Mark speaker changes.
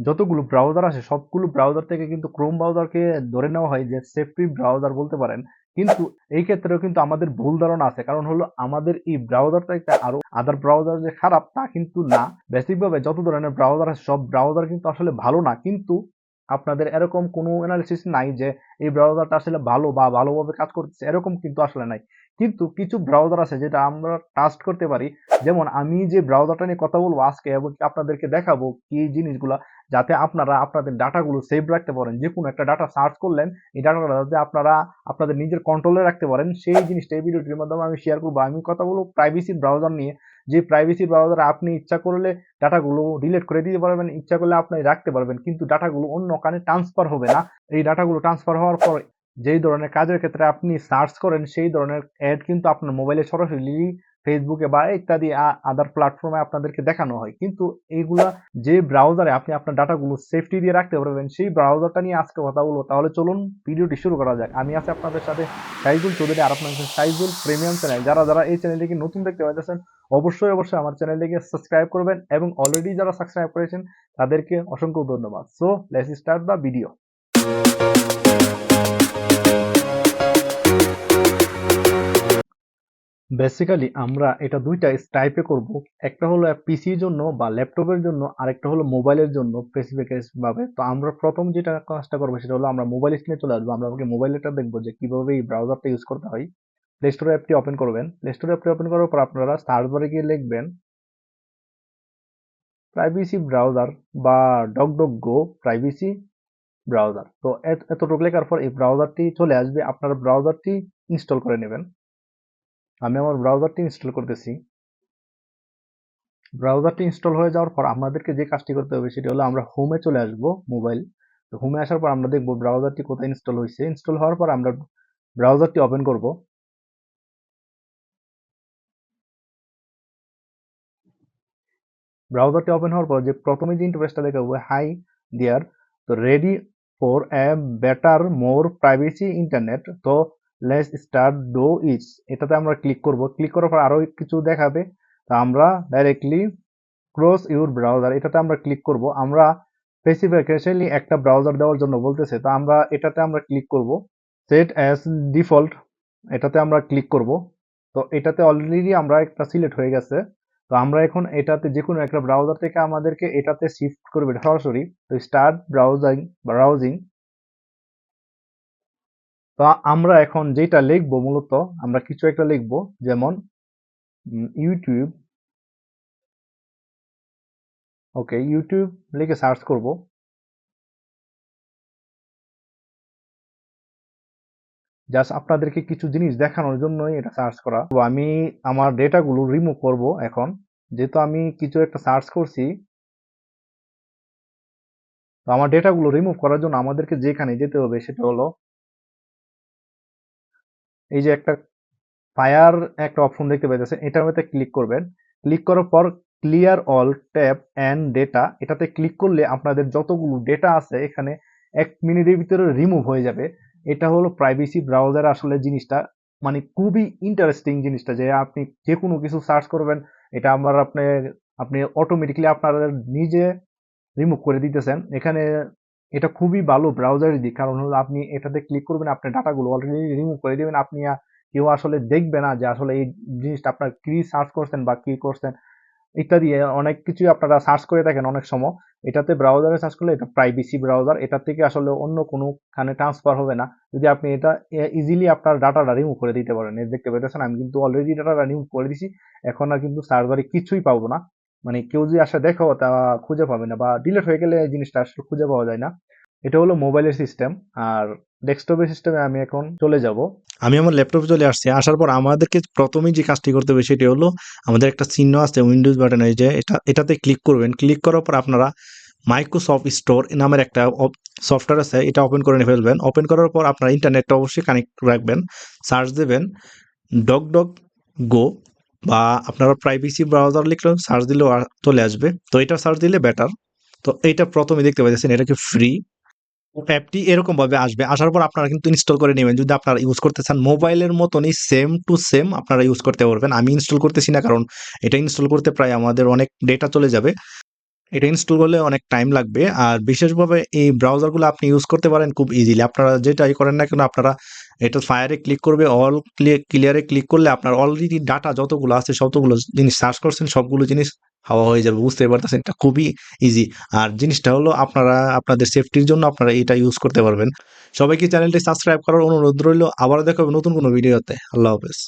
Speaker 1: যতগুলো ব্রাউজার আছে, সবগুলো ব্রাউজার থেকে কিন্তু ক্রোম ব্রাউজারকে ধরে নেওয়া হয় যে সেফটি ব্রাউজার বলতে পারেন। কিন্তু এই ক্ষেত্রেও কিন্তু আমাদের ভুল ধারণা আছে। কারণ হলো আমাদের এই ব্রাউজারটা একটা আরও আদার ব্রাউজার যে খারাপ, তা কিন্তু না। বেসিকভাবে যত ধরনের ব্রাউজার আছে, সব ব্রাউজার কিন্তু আসলে ভালো না। কিন্তু আপনাদের এরকম কোনো অ্যানালিসিস নাই যে এই ব্রাউজারটা আসলে ভালো বা ভালোভাবে কাজ করতেছে, এরকম কিন্তু আসলে নাই। কিন্তু কিছু ব্রাউজার আছে যেটা আমরা টাস্ট করতে পারি। যেমন আমি যে ব্রাউজারটা নিয়ে কথা বলব আজকে এবং আপনাদেরকে দেখাবো কি জিনিসগুলা, যাতে আপনারা আপনাদের ডাটাগুলো সেভ রাখতে পারেন। যে কোনো একটা ডাটা সার্চ করলেন, এই ডাটাটা যাতে আপনারা আপনাদের নিজের কন্ট্রোলে রাখতে পারেন, সেই জিনিসটা এই ভিডিওটির মাধ্যমে আমি শেয়ার করব। আমি কথা বলব প্রাইভেসি ব্রাউজার নিয়ে। যে প্রাইভেসি ব্রাউজার আপনি ইচ্ছা করলে ডাটাগুলো ডিলেট করে দিতে পারবেন, ইচ্ছা করলে আপনি রাখতে পারবেন, কিন্তু ডাটাগুলো অন্য কানে ট্রান্সফার হবে না। এই ডাটাগুলো ট্রান্সফার হওয়ার পর যেই ধরনের কাজের ক্ষেত্রে আপনি সার্চ করেন, সেই ধরনের অ্যাড কিন্তু আপনার মোবাইলে সরাসরি ফেসবুকে বা ইত্যাদি আদার প্ল্যাটফর্মে আপনাদেরকে দেখানো হয়। কিন্তু এইগুলা যে ব্রাউজারে আপনি আপনার ডাটাগুলো সেফটি দিয়ে রাখতে পারবেন, সেই ব্রাউজারটা নিয়ে আজকে কথা বলব। তাহলে চলুন ভিডিওটি শুরু করা যাক। আমি আছি আপনাদের সাথে সাইজুল চৌধুরী আর আপনার সাইজুল প্রিমিয়াম চ্যানেল যারা যারা এই চ্যানেলটিকে নতুন দেখতে পাইতেছেন, অবশ্যই অবশ্যই আমার চ্যানেলটিকে সাবস্ক্রাইব করবেন এবং অলরেডি যারা সাবস্ক্রাইব করেছেন, তাদেরকে অসংখ্য ধন্যবাদ। So let's start the video basically আমরা এটা দুইটা টাইপে করব। একটা হলো পিসির জন্য বা ল্যাপটপের জন্য, আরেকটা হলো মোবাইলের জন্য স্পেসিফিক ভাবে। তো আমরা প্রথম যেটা কাজটা করব সেটা হলো আমরা মোবাইল স্ক্রিনে চলে আসব। আমরা আমাকে মোবাইলটা দেখব যে কীভাবে এই ব্রাউজারটা ইউজ করতে হয়। প্লে স্টোর অ্যাপটি ওপেন করবেন। প্লে স্টোর অ্যাপটি ওপেন করার পর আপনারা সার্চ বারে গিয়ে লিখবেন প্রাইভেসি ব্রাউজার বা DuckDuckGo privacy browser তো এতটুকু লেখার পর এই ব্রাউজারটি চলে আসবে। আপনার ব্রাউজারটি ইনস্টল করে নেবেন। আমি আমার ব্রাউজারটি ইনস্টল করতেছি। ব্রাউজারটি ইনস্টল হয়ে যাওয়ার পর আমাদেরকে যে কাজটি করতে হবে সেটি হলো আমরা হোমে চলে আসব মোবাইল তো হোমে আসার পর আমরা দেখব ব্রাউজারটি কোথায় ইনস্টল হয়েছে। ইনস্টল হওয়ার পর আমরা ব্রাউজারটি ওপেন করব। ব্রাউজারটি ওপেন হওয়ার পর যে প্রথমে যে ইন্টারফেসটা দেখাবো হাই দেয়ার তো ready for a better more privacy internet তো লেস স্টার্ট ডো ইটস এটাতে আমরা ক্লিক করব। ক্লিক করার পর আরও কিছু দেখাবে। তো আমরা ডাইরেক্টলি ক্লোজ ইউর ব্রাউজার এটাতে আমরা ক্লিক করব। আমরা স্পেসিফিকেশনলি একটা ব্রাউজার দেওয়ার জন্য বলতেছে। তো আমরা এটাতে আমরা ক্লিক করব। সেট অ্যাজ ডিফল্ট এটাতে আমরা ক্লিক করব। তো এটাতে অলরেডি আমরা একটা সিলেক্ট হয়ে গেছে। তো আমরা এখন এটাতে যে কোনো একটা ব্রাউজার থেকে আমাদেরকে এটাতে শিফট করবে সরাসরি। তো স্টার্ট ব্রাউজিং ব্রাউজিং তো আমরা এখন যেটা লিখব মূলত, আমরা কিছু একটা লিখব, যেমন ইউটিউব ওকে ইউটিউব লিখে সার্চ করব। জাস্ট আপনাদেরকে কিছু জিনিস দেখানোর জন্যই এটা সার্চ করা। তো আমি আমার ডেটাগুলো রিমুভ করব এখন। যেহেতু আমি কিছু একটা সার্চ করছি, তো আমার ডেটাগুলো রিমুভ করার জন্য আমাদেরকে যেখানে যেতে হবে সেটা হলো এই যে একটা ফায়ার একটা অপশন দেখতে পাইতেছেন, এটার মধ্যে ক্লিক করবেন। ক্লিক করার পর clear all tab and data এটাতে ক্লিক করলে আপনাদের যতগুলো ডেটা আছে এখানে এক মিনিটের ভিতরে রিমুভ হয়ে যাবে। এটা হলো প্রাইভেসি ব্রাউজার আসলে জিনিসটা মানে খুবই ইন্টারেস্টিং জিনিসটা যে আপনি যে কোনো কিছু সার্চ করবেন, এটা আমার আপনি আপনি অটোমেটিকলি আপনার নিজে রিমুভ করে দিতেছেন। এখানে এটা খুবই ভালো ব্রাউজারের দিক। কারণ হলো আপনি এটাতে ক্লিক করবেন, আপনার ডাটাগুলো অলরেডি রিমুভ করে দেবেন। আপনি কেউ আসলে দেখবে না যে আসলে এই জিনিসটা আপনার কি সার্চ করছেন বা কি করছেন, ইত্যাদি। অনেক কিছুই আপনারা সার্চ করে থাকেন অনেক সময়। এটাতে ব্রাউজারে সার্চ করলে এটা প্রাইভেসি ব্রাউজার এটা থেকে আসলে অন্য কোনো খানে ট্রান্সফার হবে না। যদি আপনি এটা ইজিলি আপনার ডাটাটা রিমুভ করে দিতে পারেন। দেখতে পেতেছেন আমি কিন্তু অলরেডি ডাটাটা রিমুভ করে দিছি। এখন আর কিন্তু সার্ভারে কিছুই পাবো না। মানে কেউ যদি আসে, দেখো তা খুঁজে পাবে না বা ডিলিট হয়ে গেলে এই জিনিসটা আসলে খুঁজে পাওয়া যায় না। এটা হলো মোবাইলের সিস্টেম আর ডেস্কটপের সিস্টেমে আমি এখন চলে যাব।
Speaker 2: আমি আমার ল্যাপটপে চলে আসছি। আসার পর আমাদেরকে প্রথমেই যে কাজটি করতে হবে সেটি হলো আমাদের একটা চিহ্ন আছে উইন্ডোজ বাটন যে এটা, এটাতে ক্লিক করবেন। ক্লিক করার পর আপনারা মাইক্রোসফট স্টোর নামের একটা সফটওয়্যার আছে, এটা ওপেন করে ফেলবেন। ওপেন করার পর আপনার ইন্টারনেটটা অবশ্যই কানেক্ট রাখবেন। সার্চ দেবেন ডক ডক গো বা আপনারা প্রাইভেসি ব্রাউজার লিখলেও সার্চ দিলেও চলে আসবে। তো এটা সার্চ দিলে বেটার তো এটা প্রথমে দেখতে পাচ্ছেন এটা কি ফ্রি অ্যাপটি এরকমভাবে আসবে। আসার পর আপনারা কিন্তু ইনস্টল করে নেবেন। যদি আপনারা ইউজ করতে চান মোবাইলের মতনই সেম টু সেম আপনারা ইউজ করতে পারবেন। আমি ইনস্টল করতেছি না, কারণ এটা ইনস্টল করতে প্রায় আমাদের অনেক ডেটা চলে যাবে। এটা ইনস্টল করলে অনেক টাইম লাগবে। আর বিশেষভাবে এই ব্রাউজারগুলো আপনি ইউজ করতে পারেন খুব ইজিলি আপনারা যেটাই করেন না কেন, আপনারা এটা ফায়ারে ক্লিক করবে অল ক্লিয়ারে ক্লিক করলে আপনার অলরেডি ডাটা যতগুলো আছে যতগুলো জিনিস সার্চ করছেন, সবগুলো জিনিস হাওয়া হয়ে যাবে বুঝতে পারতেছেন? এটা খুবই ইজি আর জিনিসটা হলো আপনারা, আপনাদের সেফটির জন্য আপনারা এটা ইউজ করতে পারবেন। সবাইকে চ্যানেলটি সাবস্ক্রাইব করার অনুরোধ রইল। আবার দেখাবে নতুন কোনো ভিডিওতে আল্লাহ হাফেজ।